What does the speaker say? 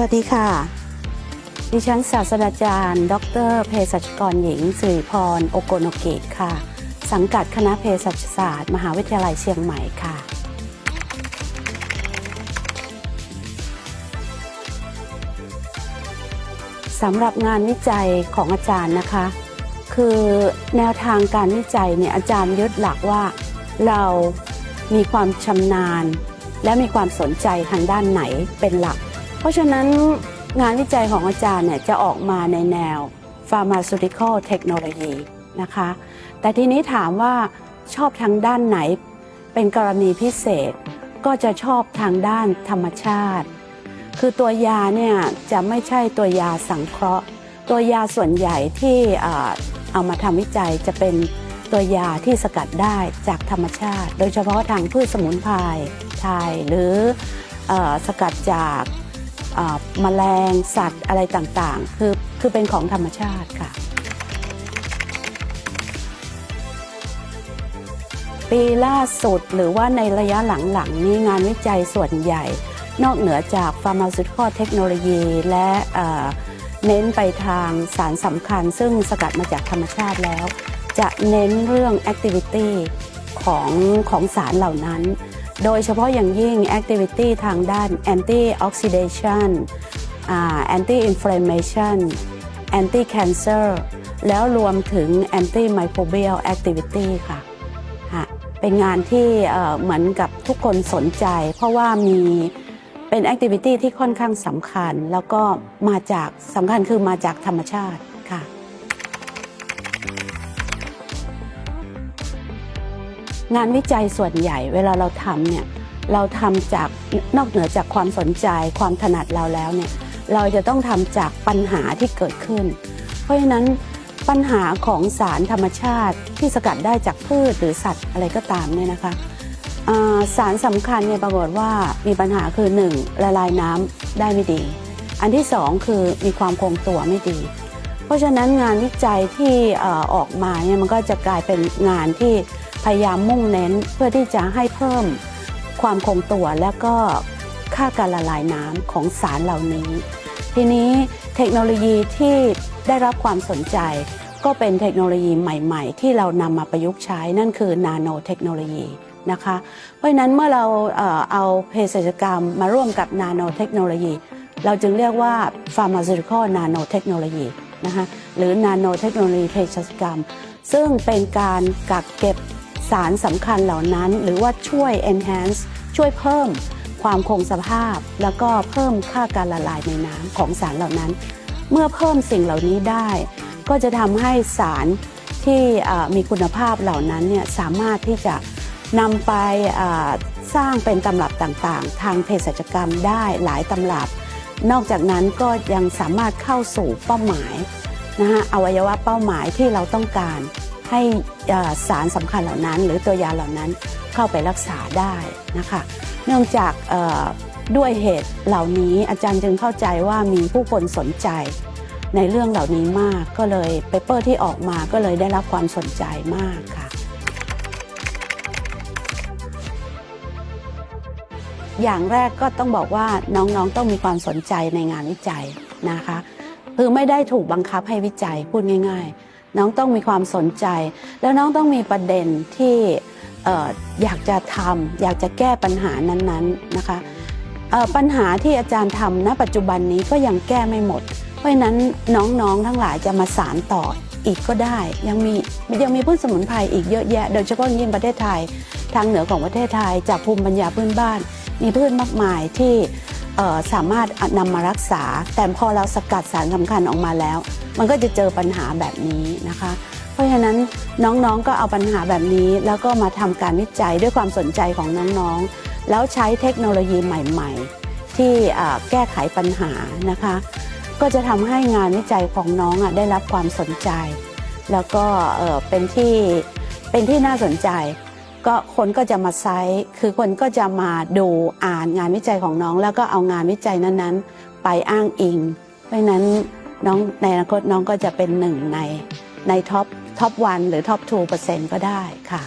วัสดีค่ะ ดิฉันศาสตราจารย์ ดรเภสัชกรหญิงสิริพร โอโกโนเกิค่ะ สังกัดคณะเภสัชศาสตร์ มหาวิทยาลัยเชียงใหม่ค่ะ สำหรับงานวิจัยของอาจารย์นะคะ คือแนวทางการวิจัยเนี่ยอาจารย์ยึดหลักว่า เรามีความชำนาญ และมีความสนใจทางด้านไหนเป็นหลัก เพราะฉะนั้นงานวิจัยของอาจารย์เนี่ยจะออกมาในแนว pharmaceutical technology นะคะ แต่ทีนี้ถามว่าชอบทางด้านไหนเป็นกรณีพิเศษ ก็จะชอบทางด้านธรรมชาติ คือตัวยาเนี่ยจะไม่ใช่ตัวยาสังเคราะห์ ตัวยาส่วนใหญ่ที่เอามาทำวิจัยจะเป็นตัวยาที่สกัดได้จากธรรมชาติ โดยเฉพาะทางพืชสมุนไพรไทยหรืออสกัดจาก เอ่อแมลงสัตว์อะไรต่างๆ คือคือเป็นของธรรมชาติค่ะ ปีล่าสุดหรือว่าในระยะหลังๆนี้งานวิจัยส่วนใหญ่ นอกเหนือจาก pharmaceutical technology และเอ่อเน้นไปทางสารสำคัญ ซึ่งสกัดมาจากธรรมชาติแล้ว จะเน้นเรื่อง activity ของของสารเหล่านั้น โดยเฉพาะอย่างยิ่ง activity ทางด้าน anti oxidation อ่า anti inflammation anti cancer แล้วรวมถึง anti microbial activity ค่ะค่ะเป็นงานที่เอ่อเหมือนกับทุกคนสนใจ เพราะว่ามีเป็นแอคทิวิตี้ที่ค่อนข้างสำคัญ แล้วก็มาจากสำคัญคือมาจากธรรมชาติ งานวิจัยส่วนใหญ่เวลาเราทำเนี่ยเราทำจากนอกเหนือจากความสนใจความถนัดเราแล้วเนี่ยเราจะต้องทำจากปัญหาที่เกิดขึ้น เพราะฉะนั้นปัญหาของสารธรรมชาติที่สกัดได้จากพืชหรือสัตว์อะไรก็ตามเนี่ยนะคะสารสำคัญเนี่ยปรากฏว่ามีปัญหาคือ 1. ละลายน้ำได้ไม่ดี อันที่ 2 คือมีความคงตัวไม่ดี เพราะฉะนั้นงานวิจัยที่ออกมาเนี่ยมันก็จะกลายเป็นงานที่ พยายามมุ่งเน้นเพื่อที่จะให้เพิ่มความคงตัวและก็ค่าการละลายน้ำของสารเหล่านี้ ทีนี้เทคโนโลยีที่ได้รับความสนใจ ก็เป็นเทคโนโลยีใหม่ ๆ ที่เรานำมาประยุกต์ใช้นั่นคือนาโนเทคโนโลยีนะคะ เพราะนั้นเมื่อเราเอาเภสัชกรรมมาร่วมกับนาโนเทคโนโลยี เราจึงเรียกว่า pharmaceutical nanotechnology นะคะหรือ nano technology เภสัชกรรม ซึ่งเป็นการกักเก็บ สารสำคัญเหล่านั้น หรือว่าช่วย enhance ช่วยเพิ่มความคงสภาพ แล้วก็เพิ่มค่าการละลายในน้ำของสารเหล่านั้น เมื่อเพิ่มสิ่งเหล่านี้ได้ ก็จะทำให้สารที่มีคุณภาพเหล่านั้นเนี่ยสามารถที่จะนำไปสร้างเป็นตำรับต่างๆ ทางเภสัชกรรมได้หลายตำรับ นอกจากนั้นก็ยังสามารถเข้าสู่เป้าหมายนะฮะอวัยวะเป้าหมายที่เราต้องการ ให้สารสำคัญเหล่านั้น หรือตัวยาเหล่านั้นเข้าไปรักษาได้นะคะเนื่องจากด้วยเหตุเหล่านี้อาจารย์จึงเข้าใจว่ามีผู้คนสนใจในเรื่องเหล่านี้มากก็เลยเปเปอร์ที่ออกมาก็เลยได้รับความสนใจมากค่ะ อย่างแรกก็ต้องบอกว่าน้องๆต้องมีความสนใจในงานวิจัยนะคะ คือไม่ได้ถูกบังคับให้วิจัยพูดง่าย ๆ น้องต้องมีความสนใจ แล้วน้องต้องมีประเด็นที่อยากจะทำอยากจะแก้ปัญหานั้นๆนะคะปัญหาที่อาจารย์ทำณปัจจุบันนี้ก็ยังแก้ไม่หมด เพราะฉะนั้นน้องๆทั้งหลายจะมาสารต่ออีกก็ได้ ยังมียังมีพืชสมุนไพรอีกเยอะแยะ โดยเฉพาะยิ่งประเทศไทย ทางเหนือของประเทศไทยจากภูมิปัญญาพื้นบ้าน มีพืชมากมายที่ สามารถนำมารักษา แต่พอเราสกัดสารสำคัญออกมาแล้ว มันก็จะเจอปัญหาแบบนี้นะคะ เพราะฉะนั้นน้องๆก็เอาปัญหาแบบนี้ แล้วก็มาทำการวิจัยด้วยความสนใจของน้องๆ แล้วใช้เทคโนโลยีใหม่ๆ ที่แก้ไขปัญหานะคะ ก็จะทำให้งานวิจัยของน้องได้รับความสนใจ แล้วก็เป็นที่เป็นที่น่าสนใจ ก็คนก็จะมาไซส์คือคนก็จะมาดูอ่านงานวิจัยของน้อง แล้วก็เอางานวิจัยนั้นๆ ไปอ้างอิง เพราะนั้นน้องในอนาคตน้องก็จะเป็นหนึ่งในในท็อปท็อปวันหรือท็อปทูเปอร์เซนต์ก็ได้ค่ะ